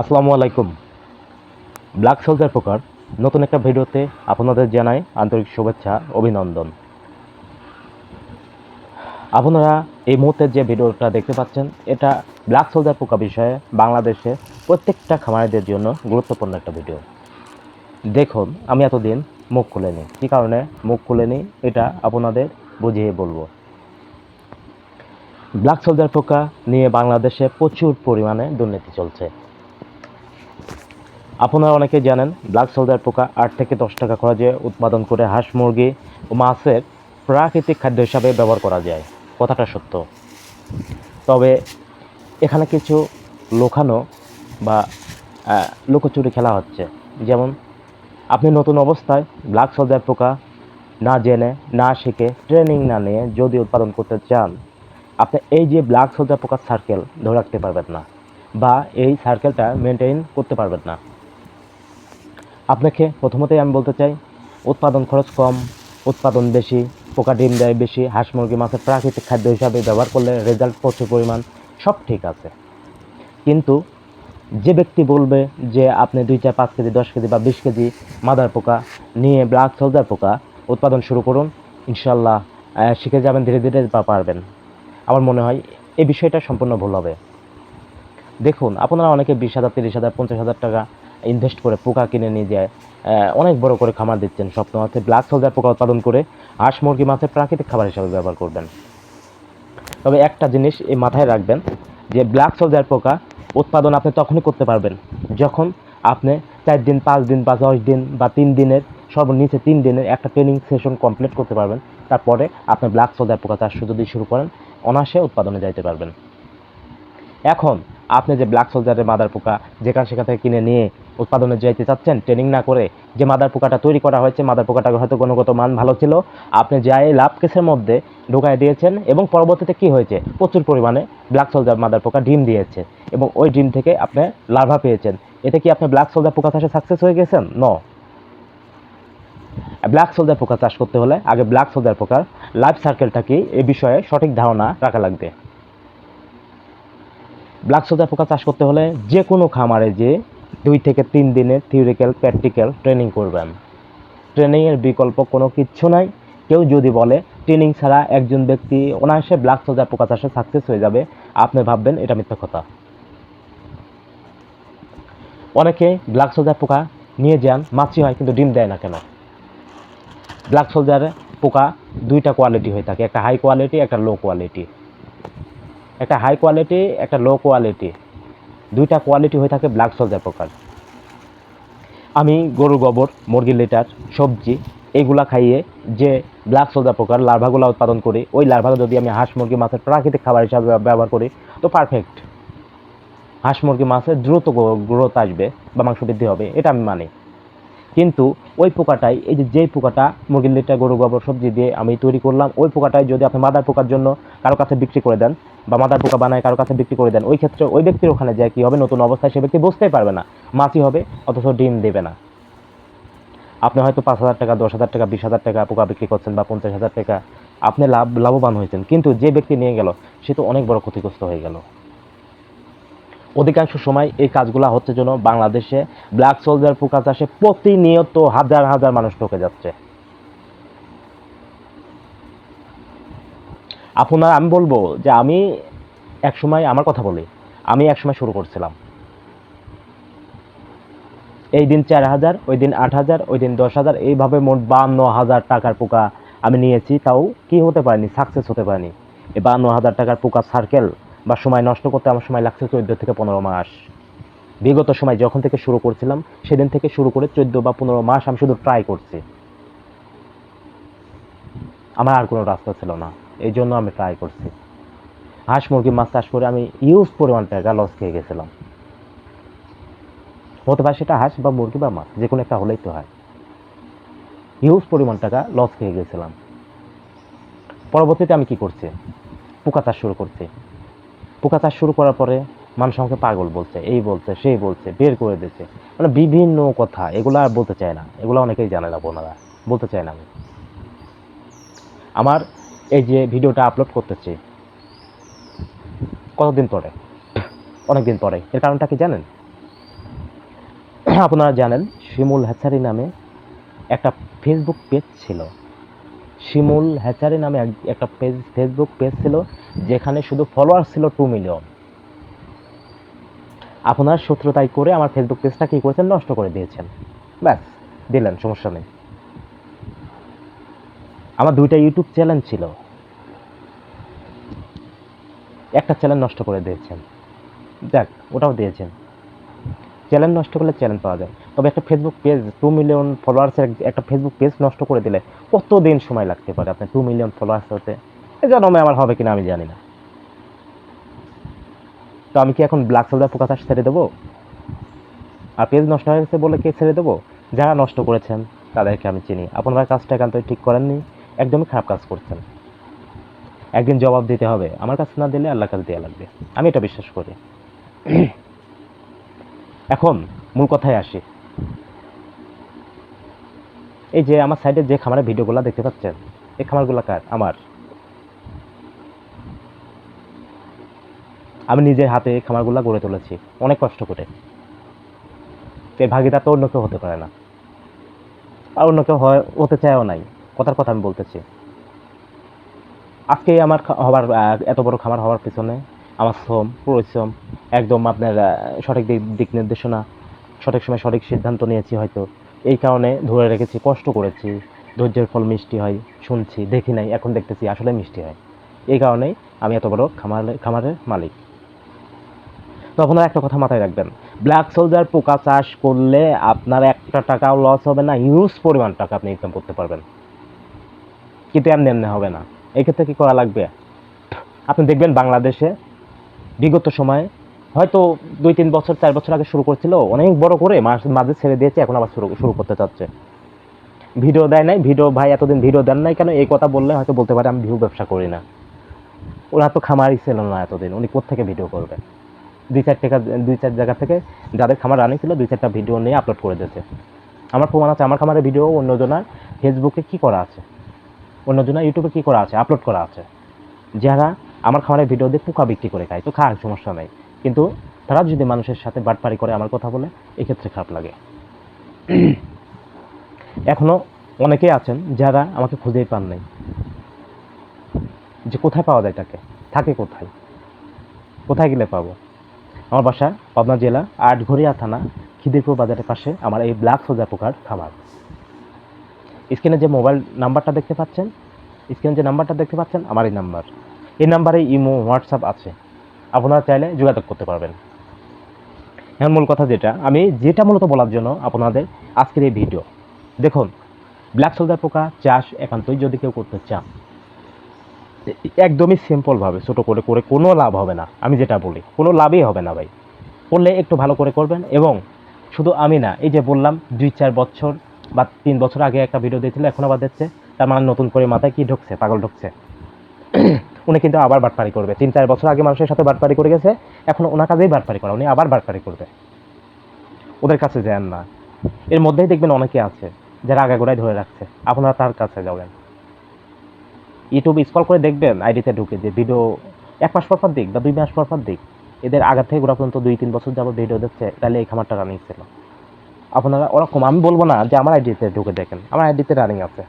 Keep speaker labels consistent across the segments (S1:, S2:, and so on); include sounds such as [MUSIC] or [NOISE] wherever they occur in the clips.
S1: আসসালামু আলাইকুম। Black soldier পোকার নতুন একটা ভিডিওতে আপনাদের জানাই আন্তরিক শুভেচ্ছা, অভিনন্দন। আপনারা এই মুহূর্তে যে ভিডিওটা দেখতে পাচ্ছেন, এটা ব্ল্যাক সোলজার পোকা বিষয়ে বাংলাদেশে প্রত্যেকটা খামারিদের জন্য গুরুত্বপূর্ণ একটা ভিডিও। দেখুন, আমি এতদিন মুখ খুলেনি। কী কারণে মুখ খুলেনি, এটা আপনাদের বুঝিয়ে বলব। ব্ল্যাক সোলজার পোকা নিয়ে বাংলাদেশে প্রচুর পরিমাণে দুর্নীতি চলছে। আপনারা অনেকে জানেন, ব্ল্যাক সোলজার পোকা আট থেকে দশ টাকা খরচে উৎপাদন করে হাঁস মুরগি ও মাছের প্রাকৃতিক খাদ্য হিসাবে ব্যবহার করা যায়। কথাটা সত্য। তবে এখানে কিছু লোকানো বা লুকোচুরি খেলা হচ্ছে। যেমন, আপনি নতুন অবস্থায় ব্ল্যাক সোলজার পোকা না জেনে, না শিখে, ট্রেনিং না নিয়ে যদি উৎপাদন করতে চান, আপনি এই যে ব্ল্যাক সোলজার পোকার সার্কেল ধরে রাখতে পারবেন না বা এই সার্কেলটা মেনটেন করতে পারবেন না। আপনাকে প্রথমতেই আমি বলতে চাই, উৎপাদন খরচ কম, উৎপাদন বেশি, পোকা ডিম দেয় বেশি, হাঁস মুরগি মাছের প্রাকৃতিক খাদ্য হিসাবে ব্যবহার করলে রেজাল্ট প্রচুর পরিমাণ, সব ঠিক আছে। কিন্তু যে ব্যক্তি বলবে যে আপনি দুই চার পাঁচ কেজি, দশ কেজি বা বিশ কেজি মাদার পোকা নিয়ে ব্ল্যাক সোলজার পোকা উৎপাদন শুরু করুন ইনশাল্লাহ শিখে যাবেন, ধীরে ধীরে বা পারবেন। আমার মনে হয় এই বিষয়টা সম্পূর্ণ ভুল হবে। দেখুন, আপনারা অনেকে বিশ হাজার, তিরিশ হাজার, পঞ্চাশ হাজার টাকা ইনভেস্ট করে পোকা কিনে নিয়ে যায়। অনেক বড় করে খামার দিচ্ছেন স্বপ্ন আছে ব্ল্যাক সোলজার পোকা উৎপাদন করে হাঁস মুরগি মাছের প্রাকৃতিক খাবার হিসাবে ব্যবহার করবেন। তবে একটা জিনিস এই মাথায় রাখবেন যে ব্ল্যাক সোলজার পোকা উৎপাদন আপনি তখনই করতে পারবেন যখন আপনি চার দিন, পাঁচ দিন বা দশ দিন বা তিন দিনের সর্বনিচে তিন দিনের একটা ট্রেনিং সেশন কমপ্লিট করতে পারবেন। তারপরে আপনি ব্ল্যাক সোলজার পোকা চাষ যদি শুরু করেন, অনায়াসে উৎপাদনে যাইতে পারবেন। এখন আপনি যে ব্ল্যাক সোলজারের মাদার পোকা যেখান সেখান থেকে কিনে নিয়ে উৎপাদনে যাইতে চাচ্ছেন ট্রেনিং না করে যে মাদার পোকাটা তৈরি করা হয়েছে, মাদার পোকাটা হয়তো গুণগত মান ভালো ছিল, আপনি যাই লাভ কেসের মধ্যে ঢুকাই দিয়েছেন এবং পরবর্তীতে কি হয়েছে? প্রচুর পরিমাণে ব্ল্যাক সোলজার মাদার পোকা ডিম দিয়েছে এবং ওই ডিম থেকে আপনি লার্ভা পেয়েছেন। এতে কি আপনি ব্ল্যাক সোলজার পোকা চাষে সাকসেস হয়ে গেছেন? ন ব্ল্যাক সোলজার পোকা চাষ করতে হলে আগে ব্ল্যাক সোলজার পোকার লাইফ সার্কেলটা কি? এই বিষয়ে সঠিক ধারণা রাখা লাগবে। ব্ল্যাক সোলজার পোকা চাষ করতে হলে যে কোনো খামারে যে দুই থেকে তিন দিনের থিওরিক্যাল প্র্যাকটিক্যাল ট্রেনিং করবেন। ট্রেনিংয়ের বিকল্প কোনো কিচ্ছু নাই। কেউ যদি বলে ট্রেনিং ছাড়া একজন ব্যক্তি অনায়াসে ব্ল্যাক সোলজার পোকা চাষে সাকসেস হয়ে যাবে, আপনি ভাববেন এটা মিথ্যা কথা। অনেকে ব্ল্যাক সোলজার পোকা নিয়ে যান, মাছি হয়, কিন্তু ডিম দেয় না কেন? ব্ল্যাক সোলজার পোকা দুইটা কোয়ালিটি হয়ে থাকে, একটা হাই কোয়ালিটি একটা লো কোয়ালিটি একটা হাই কোয়ালিটি একটা লো কোয়ালিটি দুইটা কোয়ালিটি হয়ে থাকে ব্ল্যাক সোলজার পোকার আমি গরু, গোবর, মুরগির লিটার সবজি, এগুলা খাইয়ে যে ব্ল্যাক সোলজার পোকার লার্ভাগুলো উৎপাদন করি, ওই লার্ভাগুলো যদি আমি হাঁস, মুরগি, মাছের প্রাকৃতিক খাবার হিসাবে ব্যবহার করি, তো পারফেক্ট হাঁস, মুরগি, মাছের দ্রুত গ্রোথ আসবে বা মাংস বৃদ্ধি হবে, এটা আমি মানি। কিন্তু ওই পোকাটাই, এই যে যেই পোকাটা, মুরগির লিটার গরু, গোবর, সবজি দিয়ে আমি তৈরি করলাম, ওই পোকাটাই যদি আপনি মাদার পোকার জন্য কারও কাছে বিক্রি করে দেন বা মাদার পোকা বানায় কারও কাছে বিক্রি করে দেন, ওই ক্ষেত্রে ওই ব্যক্তির ওখানে যায় কি হবে? নতুন অবস্থায় সে ব্যক্তি বুঝতেই পারবে না, মাছি হবে, অথচ ডিম দেবে না। আপনি হয়তো পাঁচ হাজার টাকা, দশ হাজার টাকা, বিশ হাজার টাকা পোকা বিক্রি করছেন বা পঞ্চাশ হাজার টাকা, আপনি লাভ, লাভবান হয়েছেন, কিন্তু যে ব্যক্তি নিয়ে গেল, সে তো অনেক বড় ক্ষতিগ্রস্ত হয়ে গেল। অধিকাংশ সময় এই কাজগুলো হচ্ছে জন্য বাংলাদেশে ব্ল্যাক সোলজার পোকা চাষে প্রতিনিয়ত হাজার হাজার মানুষ ঠকে যাচ্ছে। আপনার, আমি বলব যে আমি এক সময় আমার কথা বলি, আমি এক সময় শুরু করছিলাম। এই দিন চার হাজার, ওই দিন আট হাজার, ওই দিন দশ হাজার, এইভাবে মোট বান্ন হাজার টাকার পোকা আমি নিয়েছি। তাও কি হতে পারেনি সাকসেস হতে পারেনি। এই বান্ন হাজার টাকার পোকা সার্কেল বা সময় নষ্ট করতে আমার সময় লাগছে চোদ্দ থেকে পনেরো মাস। বিগত সময় যখন থেকে শুরু করছিলাম, সেদিন থেকে শুরু করে চোদ্দ বা পনেরো মাস আমি শুধু ট্রাই করছি। আমার আর কোনো রাস্তা ছিল না, এই জন্য আমি ট্রাই করছি। হাঁস মুরগি, মাছ চাষ করে আমি ইউজ পরিমাণ টাকা লস খেয়ে গেছিলাম। হতে পারে সেটা হাঁস বা মুরগি বা মাছ যে কোনো একটা হলেই তো হয়। হিউজ পরিমাণ টাকা লস খেয়ে গেছিলাম। পরবর্তীতে আমি কি করছি? পোকা চাষ শুরু করছি। পোকা চাষ শুরু করার পরে মানুষ আমাকে পাগল বলছে, এই বলছে, সেই বলছে, বের করে দিচ্ছে মানে বিভিন্ন কথা, এগুলো আর বলতে চায় না। এগুলো অনেকেই জানে না বোনারা, বলতে চায় না আমি। আমার এই যে ভিডিওটা আপলোড করতেছি, কতদিন পরে? অনেক দিন পরে। এর কারণটা কি জানেন? আপনারা জানেন, শিমুল হ্যাচারি নামে একটা ফেসবুক পেজ ছিল। শিমুল হ্যাচারি নামে এক- একটা পেজ ফেসবুক পেজ ছিল, যেখানে শুধু ফলোয়ার ছিল টু মিলিয়ন আপনার শত্রুতাই করে আমার ফেসবুক পেজটা কী করেছেন? নষ্ট করে দিয়েছেন। ব্যাস, দিলেন, সমস্যা নেই। আমার দুইটা ইউটিউব চ্যানেল ছিল। একটা চ্যানেল নষ্ট করে দিয়েছেন। দেখ, ওটাও দিয়েছেন। চ্যানেল নষ্ট করলে চ্যানেল পাওয়া যায়। তবে একটা ফেসবুক পেজ টু মিলিয়ন ফলোয়ার্সের একটা ফেসবুক পেজ নষ্ট করে দিলে কত দিন সময় লাগতে পারে আপনার টু মিলিয়ন ফলোয়ার্স হতে? এ জন্মে আমার হবে কিনা আমি জানি না। তো আমি কি এখন ব্ল্যাক সোলজার চাষ ছেড়ে দেবো? আর পেজ নষ্ট হয়ে গেছে বলে কে ছেড়ে দেবো? যারা নষ্ট করেছেন, তাদেরকে আমি চিনি। আপনারা কাজটা একান্তই ঠিক করেননি, একদমই খারাপ কাজ করছেন। একদিন জবাব দিতে হবে। আমার কাছে না দিলে আল্লাহ কাছে দেওয়া লাগবে। আমি এটা বিশ্বাস করি। এখন মূল কথায় আসি। এই যে আমার সাইডে যে খামারের ভিডিওগুলো দেখতে পাচ্ছেন, এই খামারগুলো কার? আমার। আমি নিজের হাতে এই খামারগুলো গড়ে তুলেছি, অনেক কষ্ট করে। এই ভাগিদার তো অন্য কেউ হতে পারে না। আর অন্য কেউ হতে চায়ও নাই। কথার কথা আমি বলতেছি। আজকে আমার হবার এত বড় খামার হওয়ার পিছনে আমার শ্রম, পরিশ্রম একদম আপনার সঠিক দিক নির্দেশনা, সঠিক সময় সঠিক সিদ্ধান্ত নিয়েছি হয়তো। এই কারণে ধরে রেখেছি, কষ্ট করেছি, ধৈর্যের ফল মিষ্টি হয়, শুনছি, দেখি নাই, এখন দেখতেছি আসলে মিষ্টি হয়। এই কারণেই আমি এত বড় খামার, খামারের মালিক। তো আপনারা একটা কথা মাথায় রাখবেন ব্ল্যাক সোলজার পোকা চাষ করলে আপনার একটা টাকাও লস হবে না হিউজ পরিমাণ টাকা আপনি ইনকাম করতে পারবেন। কিন্তু এমনি এমনি হবে না। এক্ষেত্রে কী করা লাগবে? আপনি দেখবেন বাংলাদেশে বিগত সময়ে হয়তো দুই তিন বছর, চার বছর আগে শুরু করছিল, অনেক বড় করে মাঝে ছেড়ে দিয়েছে, এখন আবার শুরু শুরু করতে চাচ্ছে। ভিডিও দেয় নাই, ভিডিও, ভাই এতদিন ভিডিও দেন নাই কেন? এই কথা বললে হয়তো বলতে পারে, আমি ভিউ ব্যবসা করি না। ওরা তো খামারই ছিল না এতদিন, উনি কোথেকে ভিডিও করবে? দুই চার টাকা, দুই চার জায়গা থেকে যাদের খামার রানিং ছিল, দুই চারটা ভিডিও নিয়ে আপলোড করে দিয়েছে। আমার প্রমাণ আছে, আমার খামারের ভিডিও, অন্যজনের ফেসবুকে কি করা আছে? অন্যজনের ইউটিউবে কি করা আছে? আপলোড করা আছে। যারা আমার খামারের ভিডিও দিয়ে পোকা বিক্রি করে খায়, তো খাওয়ার সমস্যা নেই। কিন্তু তারা যদি মানুষের সাথে বাটপারি করে আমার কথা বলে, এক্ষেত্রে খারাপ লাগে। এখনও অনেকেই আছেন যারা আমাকে খুঁজেই পান নাই। যে কোথায় পাওয়া যায় তাকে? থাকে কোথায়? কোথায় গেলে পাবো? আমার বাসা পাবনা জেলা, আটঘরিয়া থানা খিদিরপুর বাজারের পাশে আমার এই ব্ল্যাক সোজা পোকার খামার। স্ক্রিনে যে মোবাইল নাম্বারটা দেখতে পাচ্ছেন, স্ক্রিনে যে নাম্বারটা দেখতে পাচ্ছেন, আমার এই নাম্বার। এই নাম্বারে ইমো, হোয়াটসঅ্যাপ আছে। আপনারা চাইলে যোগাযোগ করতে পারবেন। এখন মূল কথা যেটা, আমি যেটা মূলত বলার জন্য আপনাদের আজকের এই ভিডিও। দেখুন ব্ল্যাক সোলজার পোকা চাষ একান্তই যদি কেউ করতে চান, একদমই সিম্পলভাবে ছোট করে করে কোনো লাভ হবে না। আমি যেটা বলি, কোনো লাভই হবে না ভাই। করলে একটু ভালো করে করবেন এবং শুধু আমি না, এই যে বললাম, দুই চার বছর বা তিন বছর আগে একটা ভিডিও দিয়েছিল, এখন আবার দিচ্ছে তার মানে নতুন করে মাথায় কি ঢুকছে, পাগল ঢুকছে। উনি কিন্তু আবার বাটপারি করবে। তিন, চার বছর আগে মানুষের সাথে বাটপারি করে গেছে, এখন ওনার কাজেই বাটপারি করা, উনি আবার বাটপারি করবে। ওদের কাছে যান না। এর মধ্যেই দেখবেন অনেকে আছে, যারা আগাগোড়ায় ধরে রাখছে। আপনারা তার কাছে যাবেন। ইউটিউব স্ক্রল করে দেখবেন আইডিতে ঢুকে যে ভিডিও এক মাস পর পর দিক বা দুই মাস পর পর দিক। এদের আগা থেকে গোড়া পর্যন্ত দুই, তিন বছর যাবত ভিডিও দেখছে, তাহলে এই খামারটা রানিং ছিল। আপনারা ওরকম, আমি বলব না যে আমার আইডিতে ঢুকে দেখেন। আমার আইডিতে রানিং আছে।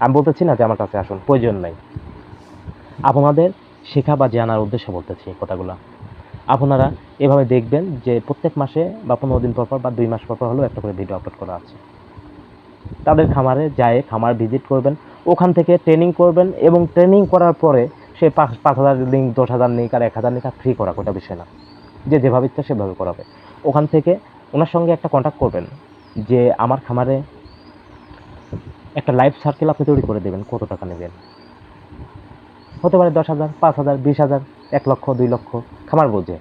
S1: আমি বলতেছি না যে আমার কাছে আসুন, প্রয়োজন নাই। আপনাদের শেখা বা জানার উদ্দেশ্যে বলতেছি এই কথাগুলো। আপনারা এভাবে দেখবেন যে প্রত্যেক মাসে বা পনেরো দিন পর পর বা দুই মাস পর পর হলেও একটা করে ভিডিও আপলোড করা আছে। তাদের খামারে যায় খামার ভিজিট করবেন, ওখান থেকে ট্রেনিং করবেন এবং ট্রেনিং করার পরে সে পাঁচ পাঁচ হাজার লিঙ্ক দশ হাজার নিক আর এক হাজার নিক আর ফ্রি করা ওটা বিষয় না। যে যেভাবে ইচ্ছা সেভাবে করাবে। ওখান থেকে ওনার সঙ্গে একটা কন্ট্যাক্ট করবেন যে আমার খামারে একটা লাইফ সার্কেল আপনি তৈরি করে দেবেন, কত টাকা নেবেন? হতে পারে দশ হাজার, পাঁচ হাজার, বিশ হাজার, এক লক্ষ, দুই লক্ষ, খামার বোঝে।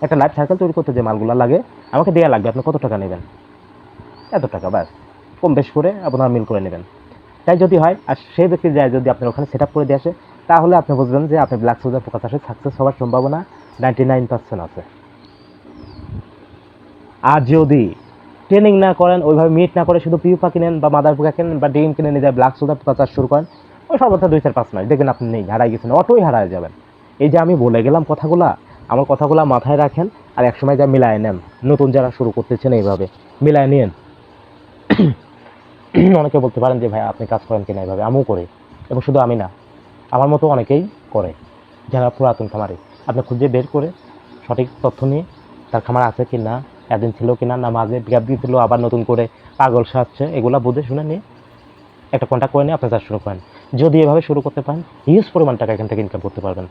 S1: একটা লাইফ সার্কেল তৈরি করতে যে মালগুলো লাগে, আমাকে দেওয়া লাগবে, আপনি কত টাকা নেবেন? এত টাকা, ব্যাস। কম বেশ করে আপনারা মিল করে নেবেন। তাই যদি হয়, আর সেই ব্যক্তি যায় যদি আপনার ওখানে সেট করে দিয়ে আসে, তাহলে আপনি বুঝবেন যে আপনি ব্ল্যাক সোজার পোকা চাষে সাকসেস হওয়ার সম্ভাবনা নাইনটি নাইন পার্সেন্ট আছে। আর যদি ট্রেনিং না করেন, ওইভাবে মিট না করে শুধু পিউপা কিনেন বা মাদার পোকা কিনেন বা ডিম কিনে নিয়ে যায় ব্ল্যাক সোজার পোকা চাষ শুরু করেন ওই সর্বদা দুই চার পাঁচ মাস দেখবেন আপনি নেই হারাই গেছেন অটোই হারায় যাবেন। এই যে আমি বলে গেলাম কথাগুলা, আমার কথাগুলা মাথায় রাখেন আর এক সময় যা মিলায় নেন। নতুন যারা শুরু করতেছেন এইভাবে। মিলায় নিন [CLEARS THROAT] অনেকে বলতে পারেন যে ভাই আপনি কাজ করেন কিনা এইভাবে? আমিও করি। এবং শুধু আমি না, আমার মতো অনেকেই করে, যারা পুরাতন খামারে। আপনি খুঁজে বের করে সঠিক তথ্য নিয়ে তার খামার আছে কি না একদিন ছিল কি না না মাঝে গ্যাপ দিয়েছিল আবার নতুন করে পাগল সাজছে, এগুলা বুঝে শুনে নিয়ে একটা কন্ট্যাক্ট করে নিয়ে আপনি চাষ শুরু করেন। যদি এভাবে শুরু করতে পারেন হিউজ পরিমাণ টাকা এখান থেকে ইনকাম করতে পারবেন।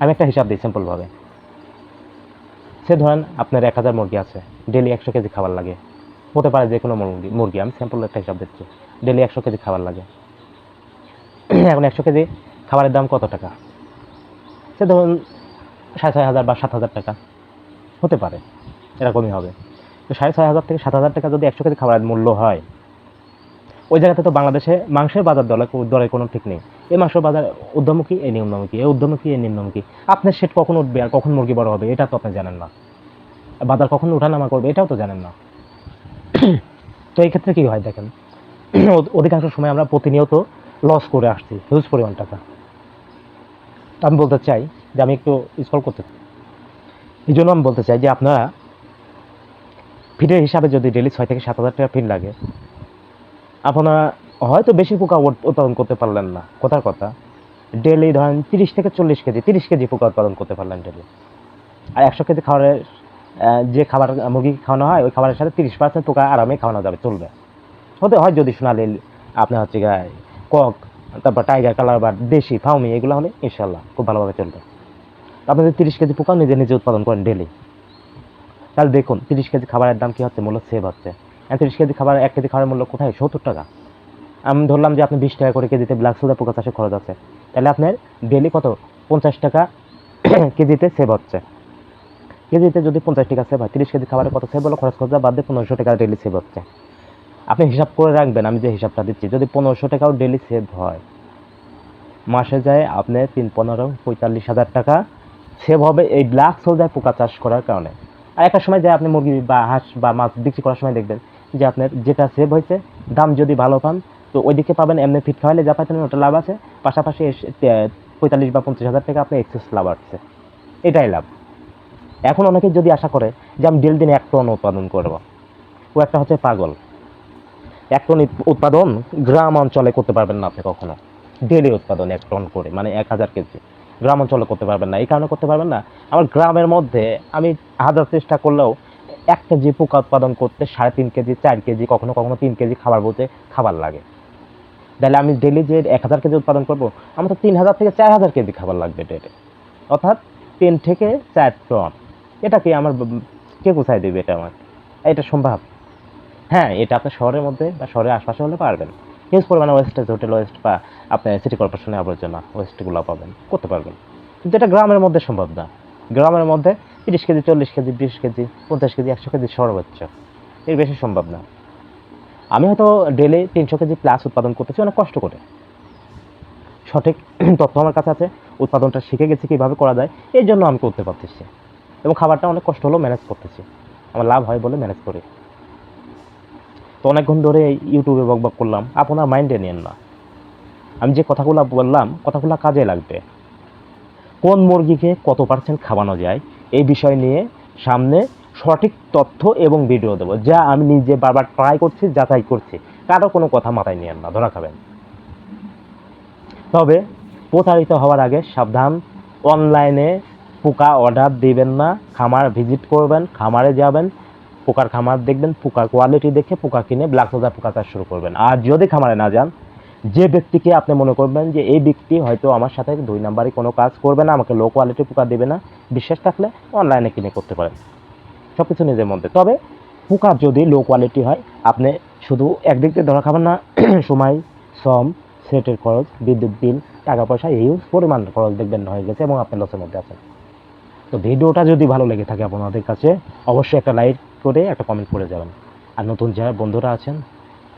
S1: আমি একটা হিসাব দিই সিম্পলভাবে সে ধরেন আপনার এক হাজার মুরগি আছে ডেলি একশো কেজি খাবার লাগে। হতে পারে যে কোনো মুরগি মুরগি, আমি সিম্পল একটা হিসাব দিচ্ছি। ডেলি একশো কেজি খাবার লাগে। [CLEARS THROAT] এখন একশো কেজি খাবারের দাম কত টাকা? সে ধরুন সাড়ে ছয় হাজার বা সাত হাজার টাকা। হতে পারে, এরকমই হবে। তো সাড়ে ছয় হাজার থেকে সাত হাজার টাকা যদি একশো কেজি খাবারের মূল্য হয় ওই জায়গাতে তো বাংলাদেশে মাংসের বাজার দরে দরের কোনো ঠিক নেই। এই মাংসের বাজার ঊর্ধ্বমুখী এই নিম্নমুখী এই ঊর্ধ্বমুখী এই নিম্নমুখী। আপনার সেট কখন উঠবে আর কখন মুরগি বড় হবে, এটা তো আপনি জানেন না। বাজার কখন ওঠানামা করবে, এটাও তো জানেন না। [CLEARS THROAT] তো এই ক্ষেত্রে কী হয় দেখেন? [CLEARS THROAT] অধিকাংশ সময় আমরা প্রতিনিয়ত লস করে আসছি হিউজ পরিমাণ টাকা। আমি বলতে চাই যে আমি একটু স্কল করতে এই জন্য আমি বলতে চাই যে আপনারা ফিডের হিসাবে যদি ডেলি ছয় থেকে সাত হাজার টাকা ফিট লাগে আপনারা হয়তো বেশি পোকা উৎপাদন করতে পারলেন না। কথার কথা। ডেলি ধরেন তিরিশ থেকে চল্লিশ কেজি, তিরিশ কেজি পোকা উৎপাদন করতে পারলেন ডেলি। আর একশো কেজি খাবারের যে খাবার মুরগি খাওয়ানো হয়, ওই খাবারের সাথে তিরিশ পার্সেন্ট পোকা আরামে খাওয়ানো যাবে, চলবে। হতে হয় যদি সোনালি, আপনার হচ্ছে গায়ে কক, তারপর টাইগার কালার বা দেশি, ফাউমি, এগুলো হলে ইনশাল্লাহ খুব ভালোভাবে চলবে। আপনি যদি তিরিশ কেজি পোকা নিজে নিজে উৎপাদন করেন ডেলি, তাহলে দেখুন, তিরিশ কেজি খাবারের দাম কী হচ্ছে? মূল্য সেভ হচ্ছে। তিরিশ কেজি খাবার, এক কেজি খাবারের মূল্য কোথায়? সত্তর টাকা। আমি ধরলাম যে আপনি বিশ টাকা করে কেজিতে ব্ল্যাক সোডা পোকা চাষে খরচ আছে। তাহলে আপনার ডেলি কত? পঞ্চাশ টাকা [COUGHS] কেজিতে সেভ হচ্ছে। কেজিতে যদি পঞ্চাশ টাকা সেভ হয়, তিরিশ কেজি খাবারে কত সেভ হলো? খরচ খরচা বাদ দিয়ে পনেরোশো টাকা ডেলি সেভ হচ্ছে। আপনি হিসাব করে রাখবেন, আমি যে হিসাবটা দিচ্ছি, যদি পনেরোশো টাকাও ডেলি সেভ হয়, মাসে যায় আপনার তিন, পনেরো, পঁয়তাল্লিশ হাজার টাকা সেভ হবে এই ব্ল্যাক সোলজার পোকা চাষ করার কারণে। আর একটা সময় যায় আপনি মুরগি বা হাঁস বা মাছ বিক্রি করার সময় দেখবেন যে আপনার যেটা সেভ হয়েছে, দাম যদি ভালো পান, তো ওইদিকে পাবেন এমনি ফিট খাওয়ালে যা পাচ্ছেন ওটা লাভ আছে। পাশাপাশি পঁয়তাল্লিশ বা পঞ্চাশ হাজার টাকা আপনার এক্সেস লাভ আসছে। এটাই লাভ। এখন অনেকে যদি আশা করে যে আমি ডেল দিনে এক টন উৎপাদন করব। ও একটা হচ্ছে পাগল। এক টন উৎপাদন গ্রাম অঞ্চলে করতে পারবেন না আপনি কখনো। ডেলি উৎপাদন এক টন করে মানে এক হাজার কেজি। গ্রাম অঞ্চলে করতে পারবেন না। এই কারণে করতে পারবেন না। আমার গ্রামের মধ্যে আমি হাজার চেষ্টা করলেও এক কেজি পোকা উৎপাদন করতে সাড়ে তিন কেজি, চার কেজি, কখনো কখনো তিন কেজি খাবার বলতে খাবার লাগে। তাহলে আমি ডেলি যে এক হাজার কেজি উৎপাদন করব, আমার তো তিন হাজার থেকে চার হাজার কেজি খাবার লাগবে ডেলি অর্থাৎ তিন থেকে চার টন। এটা কি আমার কে কোথায় দেবে এটা আমার এটা সম্ভব? হ্যাঁ এটা আপনার শহরের মধ্যে বা শহরের আশপাশে হলে পারবেন। হিউজ পরিমাণে ওয়েস্টেজ হোটেল ওয়েস্ট বা আপনার সিটি কর্পোরেশনের আবর্জনা ওয়েস্টগুলো পাবেন, করতে পারবেন। কিন্তু এটা গ্রামের মধ্যে সম্ভব না। গ্রামের মধ্যে তিরিশ কেজি, চল্লিশ কেজি, বিশ কেজি, পঞ্চাশ কেজি, একশো কেজি সর্বোচ্চ এর বেশি সম্ভব না। আমি হয়তো ডেলি তিনশো কেজি প্লাস উৎপাদন করতেছি, অনেক কষ্ট করে। সঠিক [CLEARS THROAT] তথ্য আমার কাছে আছে, উৎপাদনটা শিখে গেছি কীভাবে করা যায় এই জন্য আমি করতে পারতেছি। এবং খাবারটা অনেক কষ্ট হলেও ম্যানেজ করতেছি। আমার লাভ হয় বলে ম্যানেজ করি। তো অনেকক্ষণ ধরে ইউটিউবে বক বক করলাম, আপনার মাইন্ডে নেন না। আমি যে কথাগুলো বললাম, কথাগুলো কাজে লাগবে। কোন মুরগিকে কত পার্সেন্ট খাওয়ানো যায় এই বিষয় নিয়ে সামনে সঠিক তথ্য এবং ভিডিও দেবো। যা আমি নিজে বারবার ট্রাই করছি, যাচাই করছি। কারও কোনো কথা মাথায় নিয়েন না, ধরা খাবেন। তবে প্রতারিত হওয়ার আগে সাবধান অনলাইনে পোকা অর্ডার দিবেন না, খামার ভিজিট করবেন, খামারে যাবেন, পোকার খামার দেখবেন পোকার কোয়ালিটি দেখে পোকা কিনে ব্ল্যাক সোজা পোকা চাষ শুরু করবেন। আর যদি খামারে না যান যে ব্যক্তিকে আপনি মনে করবেন যে এই ব্যক্তি হয়তো আমার সাথে দুই নাম্বারে কোনো কাজ করবে না, আমাকে লো কোয়ালিটি পোকা দেবে না বিশ্বাস থাকলে অনলাইনে কিনে করতে পারেন। সব কিছু নিজের মধ্যে। তবে পোকা যদি লো কোয়ালিটি হয়, আপনি শুধু একদিক দিয়ে ধরা খাবেন না, [CLEARS THROAT] সময়, শ্রম, সেটের খরচ, বিদ্যুৎ বিল, টাকা পয়সা, এই পরিমাণ খরচ দেখবেন হয়ে গেছে এবং আপনি লসের মধ্যে আছেন। তো ভিডিওটা যদি ভালো লেগে থাকে আপনাদের কাছে, অবশ্যই একটা লাইক করে, একটা কমেন্ট করে যাবেন। আর নতুন যারা বন্ধুরা আছেন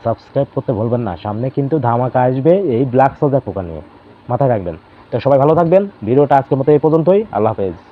S1: সাবস্ক্রাইব করতে ভুলবেন না। সামনে কিন্তু ধামাকা আসবে এই ব্ল্যাক সোজা পোকা নিয়ে। মাথায় রাখবেন। তো সবাই ভালো থাকবেন। ভিডিওটা আজকের মতো এই পর্যন্তই। আল্লাহ হাফেজ।